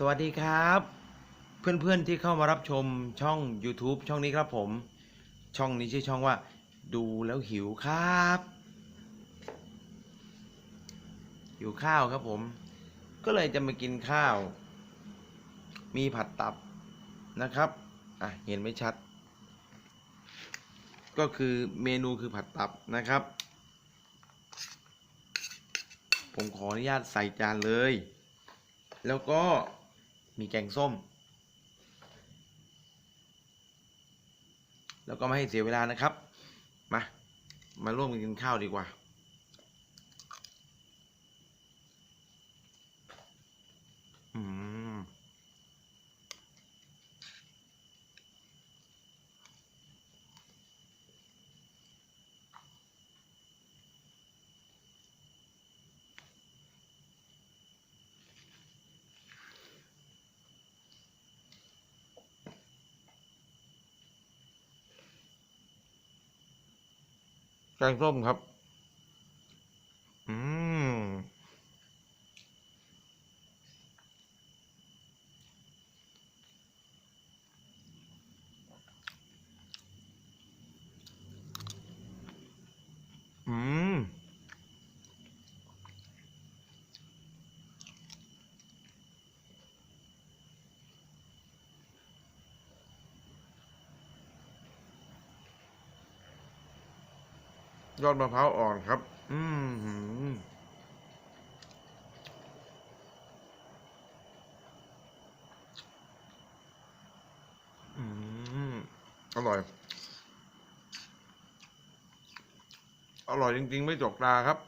สวัสดีครับ เพื่อนๆที่เข้ามารับชมช่อง YouTube ช่องนี้ครับผม ช่องนี้ชื่อช่องว่า ดูแล้วหิวครับ หิวข้าวครับผม ก็เลยจะมากินข้าว มีผัดตับนะครับอะเห็นไม่ชัด ก็คือเมนูคือผัดตับนะครับ ผมขออนุญาตใส่จานเลย แล้วก็ มีแกงส้ม แล้วก็ไม่ให้เสียเวลานะครับ มา มาร่วมกันกินข้าวดีกว่า แกงส้มครับ อืม อืม ยอดมะพร้าวอ่อนครับ อืมอร่อย อร่อยจริง ๆ ไม่จกตาครับ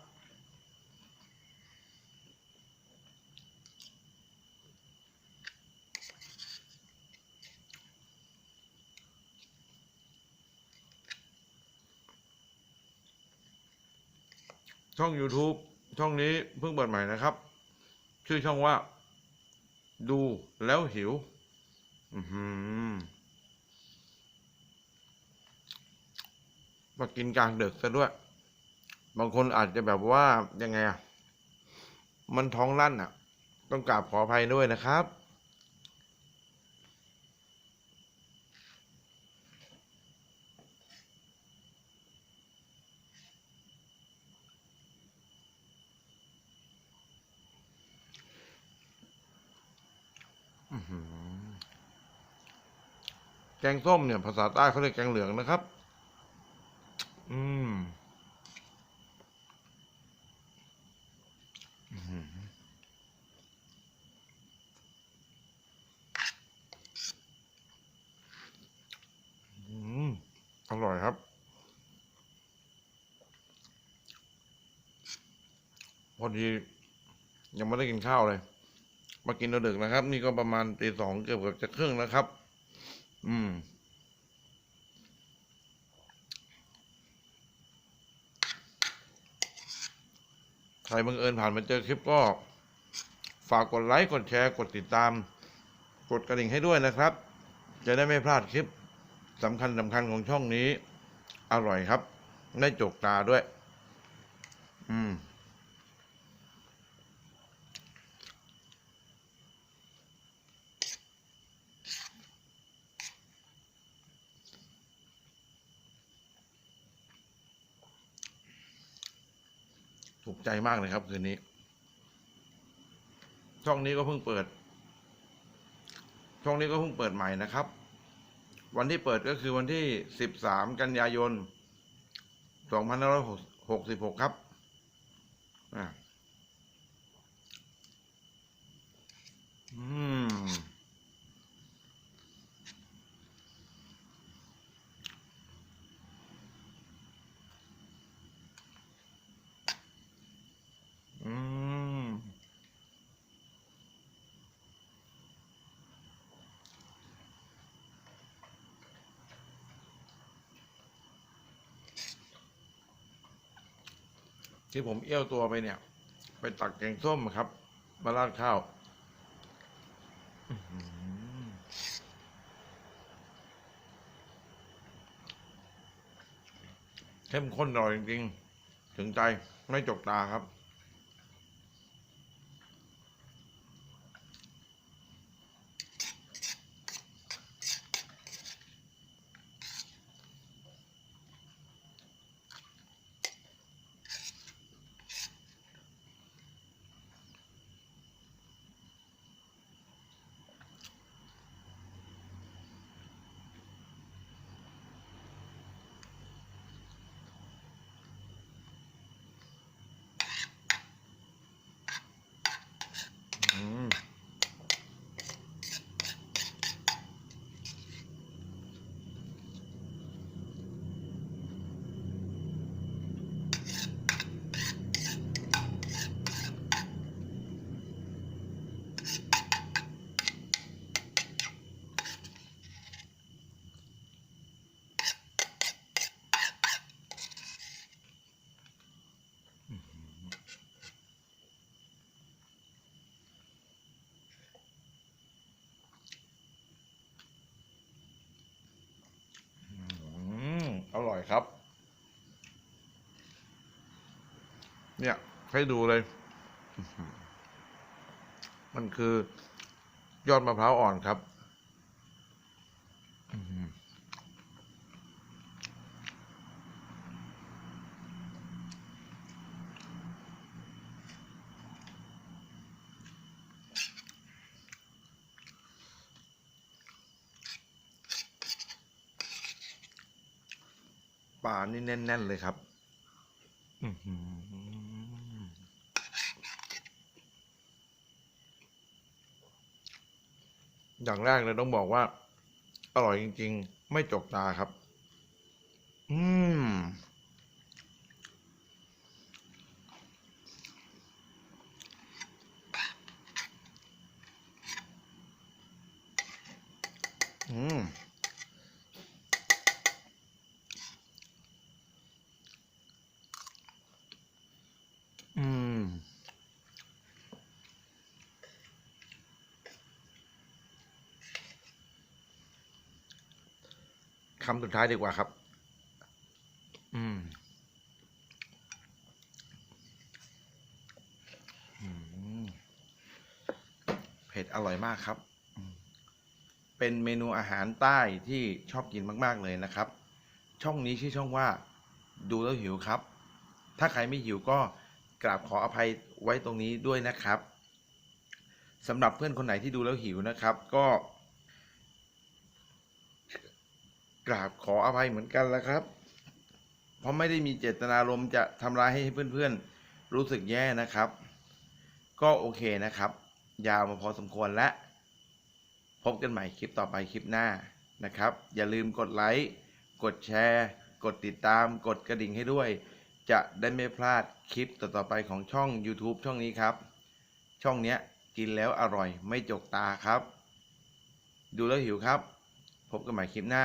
ช่อง YouTube ช่องนี้เพิ่งเปิดใหม่นะครับ ชื่อช่องว่า ดูแล้วหิว อือหือมากินกลางดึกซะด้วย บางคนอาจจะแบบว่ายังไงอะ มันท้องลั่นอะ ต้องกราบขออภัยด้วยนะครับ แกงส้มเนี่ย ภาษาใต้เขาเรียกแกงเหลืองนะครับ อืมอือหืออืมอร่อยครับ พอดี ยังไม่ได้กินข้าวเลย มากินเอาดึกนะครับ นี่ก็ประมาณตีสองเกือบเกือบจะครึ่งแล้วครับ อืม ใครบังเอิญผ่านมาเจอคลิปก็ ฝากกดไลค์ กดแชร์ กดติดตาม กดกระดิ่งให้ด้วยนะครับ จะได้ไม่พลาดคลิปสำคัญสำคัญของช่องนี้ อร่อยครับได้จกตาด้วย ถูกใจมากเลยครับ คืนนี้ ช่องนี้ก็เพิ่งเปิด ช่องนี้ก็เพิ่งเปิดใหม่นะครับ วันที่เปิดก็คือวันที่สิบสามกันยายนสองพันห้าร้อยหกสิบหกครับ อ่า ที่ผมเอี้ยวตัวไปเนี่ย ไปตักแกงส้มครับ มาราดข้าวเข้มข้นอร่อยจริงๆ ถึงใจไม่จกตาครับ ครับ เนี่ยให้ดูเลย มันคือยอดมะพร้าวอ่อนครับ ปลานี่แน่น ๆ เลยครับอื้อหืออย่างแรกเลยต้องบอกว่า อร่อยจริง ๆ ไม่จกตาครับ คำสุดท้ายดีกว่าครับ อืมอืมเผ็ดอร่อยมากครับอืมเป็นเมนูอาหารใต้ที่ชอบกินมาก ๆ เลยนะครับ ช่องนี้ชื่อช่องว่า ดูแล้วหิวครับ ถ้าใครไม่หิวก็กราบขออภัยไว้ตรงนี้ด้วยนะครับสำหรับเพื่อนคนไหนที่ดูแล้วหิวนะครับ ก็ กราบขออภัยเหมือนกันแล้วครับ เพราะไม่ได้มีเจตนารมณ์จะทำร้ายให้เพื่อนๆ รู้สึกแย่นะครับ ก็โอเคนะครับ ยาวมาพอสมควรและ พบกันใหม่คลิปต่อไปคลิปหน้านะครับ อย่าลืมกดไลค์กดแชร์ กดติดตาม กดกระดิ่งให้ด้วย จะได้ไม่พลาดคลิปต่อๆไปของช่อง YouTube ช่องนี้ครับ ช่องเนี้ยกินแล้วอร่อยไม่จกตาครับ ดูแล้วหิวครับ พบกันใหม่คลิปหน้า